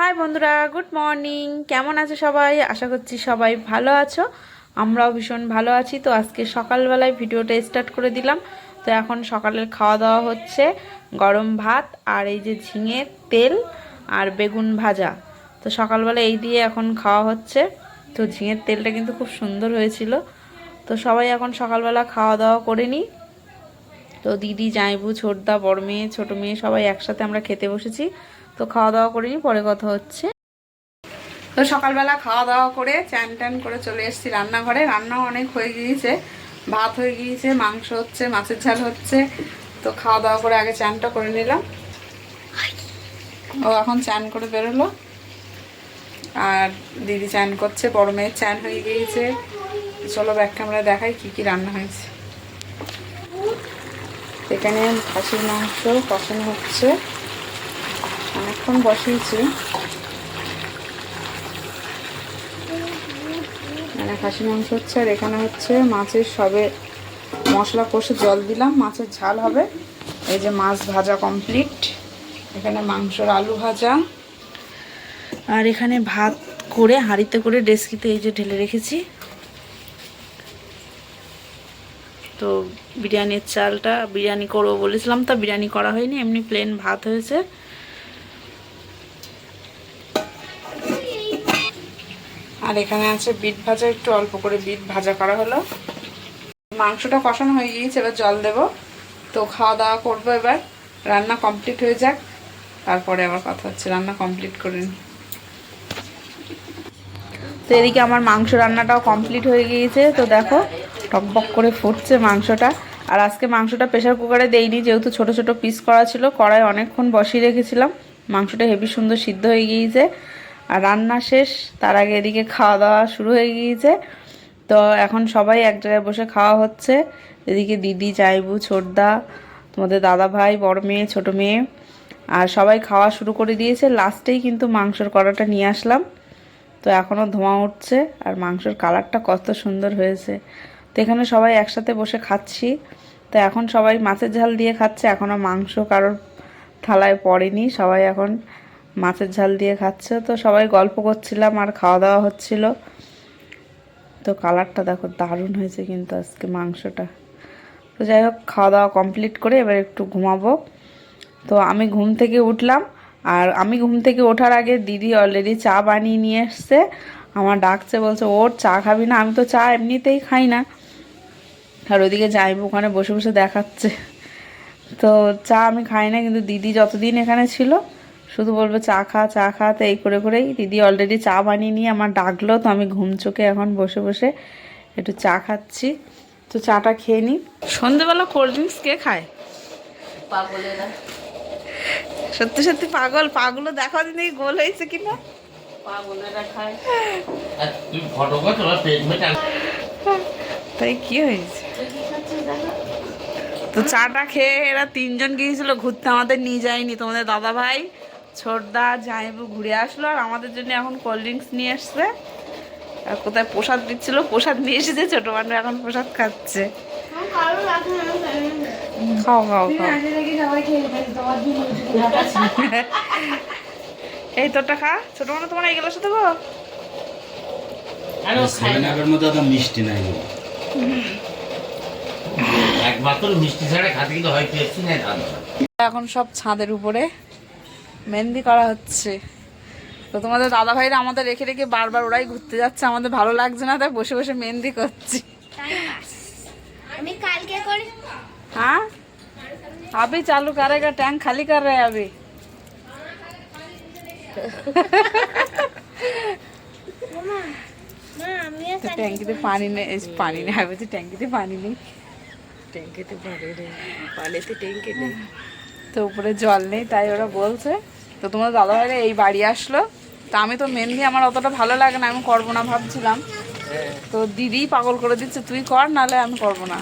High বন্ধুরা, good morning. কেমন আছো সবাই? আশা করছি সবাই ভালো আছো। আমরাও ভীষণ ভালো আছি। তো আজকে সকালবেলায় ভিডিওটা স্টার্ট করে দিলাম। তো এখন সকালের খাওয়া দাওয়া হচ্ছে, গরম ভাত আর এই যে ঝিঙের তেল আর বেগুন ভাজা। তো সকালবেলা এই দিয়ে এখন খাওয়া হচ্ছে। তো ঝিঙের তেলটা কিন্তু খুব সুন্দর হয়েছিল। তো সবাই এখন সকালবেলা খাওয়া দাওয়া করে নিই। তো দিদি জাইবু ছোটদা, বড় মেয়ে, ছোটো মেয়ে সবাই একসাথে আমরা খেতে বসেছি। তো খাওয়া দাওয়া করিনি, পরে কথা হচ্ছে। তো সকালবেলা খাওয়া দাওয়া করে চ্যান ট্যান করে চলে এসেছি রান্নাঘরে। রান্নাও অনেক হয়ে গিয়েছে। ভাত হয়ে গিয়েছে, মাংস হচ্ছে, মাছের ঝাল হচ্ছে। তো খাওয়া দাওয়া করে আগে চানটা করে নিলাম। ও এখন চান করে বেরোলো। আর দিদি চান করছে, বড় মেয়ের চান হয়ে গিয়েছে। চলো ব্যাক ক্যামেরা দেখাই কি কি রান্না হয়েছে। এখানে খাসির মাংস, কষানো হচ্ছে। অনেকক্ষণ বসিয়েছি। খাসি মাংস হচ্ছে, আর এখানে হচ্ছে মাছের সবে মশলা কষে জল দিলাম, মাছের ঝাল হবে। এই যে মাছ ভাজা কমপ্লিট এখানে মাংসর আলু ভাজা। আর এখানে ভাত করে, হাঁড়িতে করে ডেস্কিতে এই যে ঢেলে রেখেছি। তো বিরিয়ানির চালটা বিরিয়ানি করব বলেছিলাম, তা বিরিয়ানি করা হয়নি, এমনি প্লেন ভাত হয়েছে। আর এখানে আছে বিট ভাজা, একটু অল্প করে বিট ভাজা করা হলো। মাংসটা কষানো হয়ে গিয়েছে, এবার জল দেব। তো খাওয়া দাওয়া করব এবার। রান্না কমপ্লিট হয়ে যাক। তারপরে আবার কথা হচ্ছে, রান্না কমপ্লিট করে নিই তো এদিকে আমার মাংস রান্নাটাও কমপ্লিট হয়ে গিয়েছে। তো দেখো টকবক করে ফুটছে মাংসটা। আর আজকে মাংসটা প্রেশার কুকারে দেইনি, যেহেতু ছোট ছোট পিস করা ছিল, কড়াই অনেকক্ষণ বসিয়ে রেখেছিলাম। মাংসটা হেভি সুন্দর সিদ্ধ হয়ে গিয়েছে। আর রান্না শেষ, তার আগে এদিকে খাওয়া দাওয়া শুরু হয়ে গিয়েছে। তো এখন সবাই এক জায়গায় বসে খাওয়া হচ্ছে। এদিকে দিদি, চাইবু, ছোটদা, তোমাদের দাদা ভাই, বড় মেয়ে, ছোট মেয়ে। আর সবাই খাওয়া শুরু করে দিয়েছে। লাস্টেই কিন্তু মাংসর কড়াটা নিয়ে আসলাম। তো এখনও ধোঁয়া উঠছে আর মাংসের কালারটা কত সুন্দর হয়েছে। তো এখানে সবাই একসাথে বসে খাচ্ছি। তো এখন সবাই মাছের ঝাল দিয়ে খাচ্ছে। এখনও মাংস কারোর থালায় পড়েনি। সবাই এখন মাছের ঝাল দিয়ে খাচ্ছে। তো সবাই গল্প করছিলাম আর খাওয়া দাওয়া হচ্ছিল। তো কালারটা দেখো দারুণ হয়েছে কিন্তু আজকে মাংসটা। তো যাই হোক, খাওয়া দাওয়া কমপ্লিট করে এবার একটু ঘুমাবো। তো আমি ঘুম থেকে উঠলাম আর আমি ঘুম থেকে ওঠার আগে দিদি অলরেডি চা বানিয়ে নিয়ে এসছে। আমার ডাকছে, বলছে, ওর চা খাবি না? আমি তো চা এমনিতেই খাই না। আর ওদিকে যাইব ওখানে বসে বসে দেখাচ্ছে। তো চা আমি খাই না, কিন্তু দিদি যতদিন এখানে ছিল শুধু বলবে চা খা চা খা তো এই করে করেই দিদি অলরেডি চা বানিয়ে নিয়ে আমার ডাকলো তো আমি ঘুম চোখে এখন বসে বসে একটু চা খাচ্ছি। তো চাটা খেয়ে নিই সন্ধেবেলা কোল্ড ড্রিঙ্কস কে খায়? পাগলেরা। সত্যি সত্যি পাগল পাগলও দেখা দিন এই গোল হয়েছে কিনা? পাগলেরা খায়। তাই কি হয়েছে? তো চাটা খেয়ে এরা তিনজন গিয়েছিল ঘুরতে আমাদের নিয়ে যায়নি। তোমাদের দাদা ভাই ছোটদা জাইবু ঘুরে আসলো আর আমাদের জন্য এখন কোল্ড ড্রিঙ্কস নিয়ে আসছে। আর কোথায় প্রসাদ দিচ্ছিল? প্রসাদ নিয়ে এসেছে ছোটো মানুষ এখন প্রসাদ খাচ্ছে। খাও খাও খাও। এই তোরটা খা। ছোট মানুষ তোমার এই গেলো সাথে গো মিষ্টি নাই। মিষ্টি ছাড়া খাতে কিন্তু হয় এখন সব ছাদের উপরে মেহেন্দি করা হচ্ছে তো তোমাদের দাদা ভাইরা আমাদের রেখে রেখে বারবার ওরাই ঘুরতে যাচ্ছে আমাদের ভালো লাগছে না তাই বসে বসে মেহেন্দি করছি আমি কালকে করে हाँ अभी चालू करेगा टैंक खाली कर रहे हैं अभी মা আমিও তো ট্যাঙ্কিতে পানি নেই এই পানি নেই আমি বলছি ট্যাঙ্কিতে পানি নেই ট্যাঙ্কিতে পানি নেই পানিতে ট্যাঙ্কি নেই তো উপরে জল নেই তাই ওরা বলছে তো তোমার দাদা ভাইরা এই বাড়ি আসলো। তা আমি তো মেহেন্দি আমার অতটা ভালো লাগে না আমি করব না ভাবছিলাম। তো দিদি পাগল করে দিচ্ছে তুই কর নালে আমি করব না।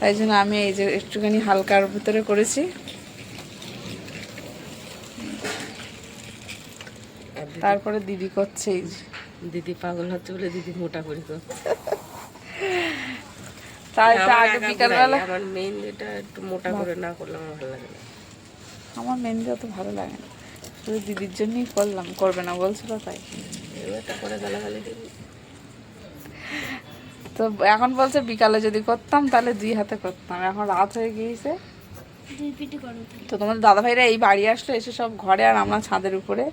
তাই জন্য আমি এই যে একটুখানি হালকার ভিতরে করেছি। তারপরে দিদি করছে এই যে। দিদি পাগল হচ্ছে বলে দিদি মোটা করে করছে। তাই তো আগে বিকালবেলা আমার মেহেন্দিটা একটু মোটা করে না করলে আমার ভালো লাগে না। আমার মেহেন্দি অত ভালো লাগে না। শুধু দিদির জন্যই করলাম করবে না বলছিল তাই। তো এখন বলছে বিকালে যদি করতাম তাহলে দুই হাতে করতাম। এখন রাত হয়ে গিয়েছে। তো তোমাদের দাদা ভাইরা এই বাড়ি আসলো এসে সব ঘরে আর আমরা ছাদের উপরে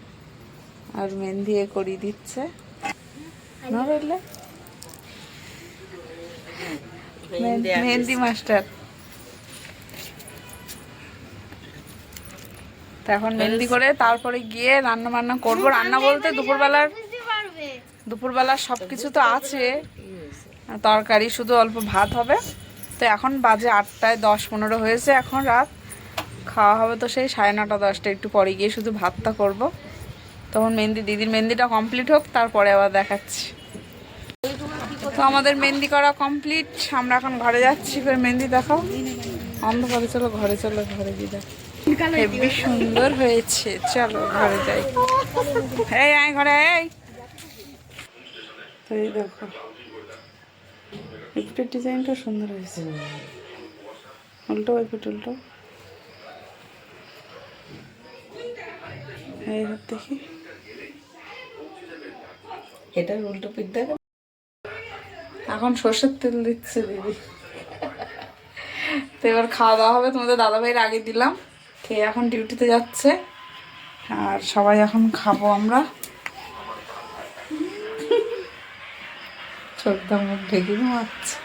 আর মেহেন্দি এ করিয়ে দিচ্ছে। না বুঝলে মেহেন্দি মেহেন্দি মাস্টার। তো এখন মেহেন্দি করে তারপরে গিয়ে রান্না বান্না করব। রান্না বলতে দুপুরবেলার দুপুরবেলার সব কিছু তো আছে। তরকারি শুধু অল্প ভাত হবে। তো এখন বাজে আটটায় দশ পনেরো হয়েছে এখন রাত। খাওয়া হবে তো সেই সাড়ে নটা দশটা একটু পরে গিয়ে শুধু ভাতটা করব। তখন মেহেন্দি দিদির মেহেন্দিটা কমপ্লিট হোক তারপরে আবার দেখাচ্ছি। তো আমাদের মেহেন্দি করা কমপ্লিট আমরা এখন ঘরে যাচ্ছি ফের মেহেন্দি দেখাও। অন্ধকারে চলো ঘরে চলো ঘরে গিয়ে দেখো। হেবি সুন্দর হয়েছে। চলো ঘরে যাই। এই আয় ঘরে এই। তো এই দেখো। লিপটের ডিজাইনটা সুন্দর হয়েছে। উল্টো ওই পিঠ উল্টো। এই হাত দেখি। এটা উল্টো পিঠ দেখো। এখন সর্ষের তেল দিচ্ছে দিদি। তো এবার খাওয়া দাওয়া হবে। তোমাদের দাদা ভাইয়ের আগে দিলাম। খেয়ে এখন ডিউটিতে যাচ্ছে আর সবাই এখন খাব আমরা। চোখটা মুখ ঢেকে ঘুমাচ্ছে।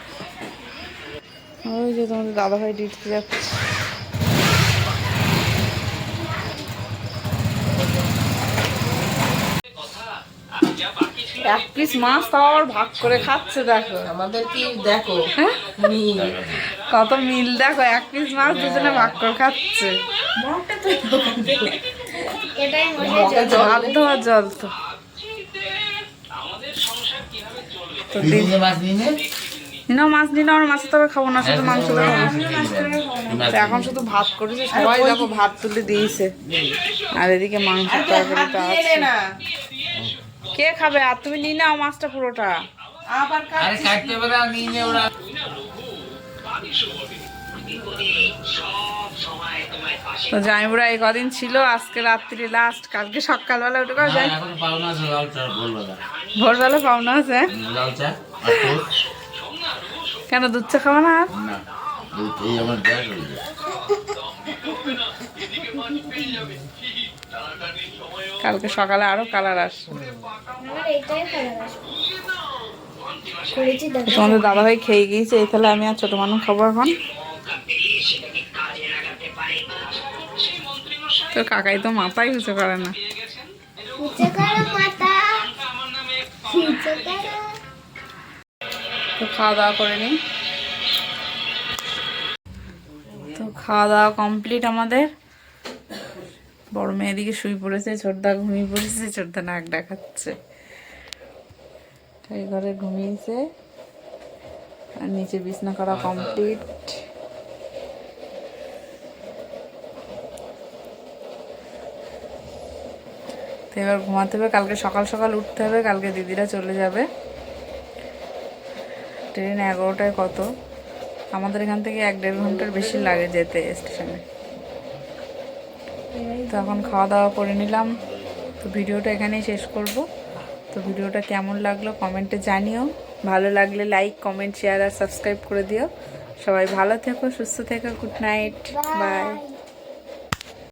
ওই যে তোমাদের দাদা ভাই ডিউটিতে যাচ্ছে। এক পিস মাছ তাও আবার ভাগ করে খাচ্ছে দেখো। আমাদের কি দেখো হ্যাঁ? কত মিল দেখো এক পিস মাছ দুজনে ভাগ করে খাচ্ছে। জল। তো। তো নিয়ে নে। নিনাও মাছ নিনাও আর মাছের তবে খাব না শুধু মাংস দেবো তো এখন শুধু ভাত করেছে সবাই দেখো ভাত তুলে দিয়েছে। আর এদিকে মাংস তরকারিটা আছে। কে খাবে? আর তুমি নিয়ে নাও মাছটা পুরোটা। আবার আরে কাটতে তো জামাইবুড়া এই কদিন ছিল আজকে রাত্রি লাস্ট কালকে সকালবেলা উঠে করে যাই? না ভোরবেলা। পাওনা আছে? কেন দুধ চা খাব না হয়ে কালকে সকালে আরও কালার আসবে আমার এটাই ভালো লাগে করেছি দেখো তোমাদের দাদাভাই খেয়ে গিয়েছে এই তাহলে আমি আর ছোট মানুষ খাব এখন। তোর কাকাই তো মাথাই উঁচু করে না। তো খাওয়া দাওয়া করে নিই তো খাওয়া দাওয়া কমপ্লিট আমাদের। বড় মেয়ে এদিকে শুয়ে পড়েছে ছোটদা ঘুমিয়ে পড়েছে ছোটদা নাক তো এই ঘরে ঘুমিয়েছে। আর নিচে বিছনা করা কমপ্লিট তো এবার ঘুমাতে হবে কালকে সকাল সকাল উঠতে হবে কালকে দিদিরা চলে যাবে। ট্রেন এগারোটায় কত? আমাদের এখান থেকে এক দেড় ঘণ্টার বেশি লাগে যেতে স্টেশনে। তো এখন খাওয়া দাওয়া করে নিলাম। তো ভিডিওটা এখানেই শেষ করব। তো ভিডিওটা কেমন লাগল কমেন্টে জানিও। ভালো লাগলে লাইক কমেন্ট শেয়ার আর সাবস্ক্রাইব করে দিও। সবাই ভালো থেকো, সুস্থ থেকো গুড নাইট বাই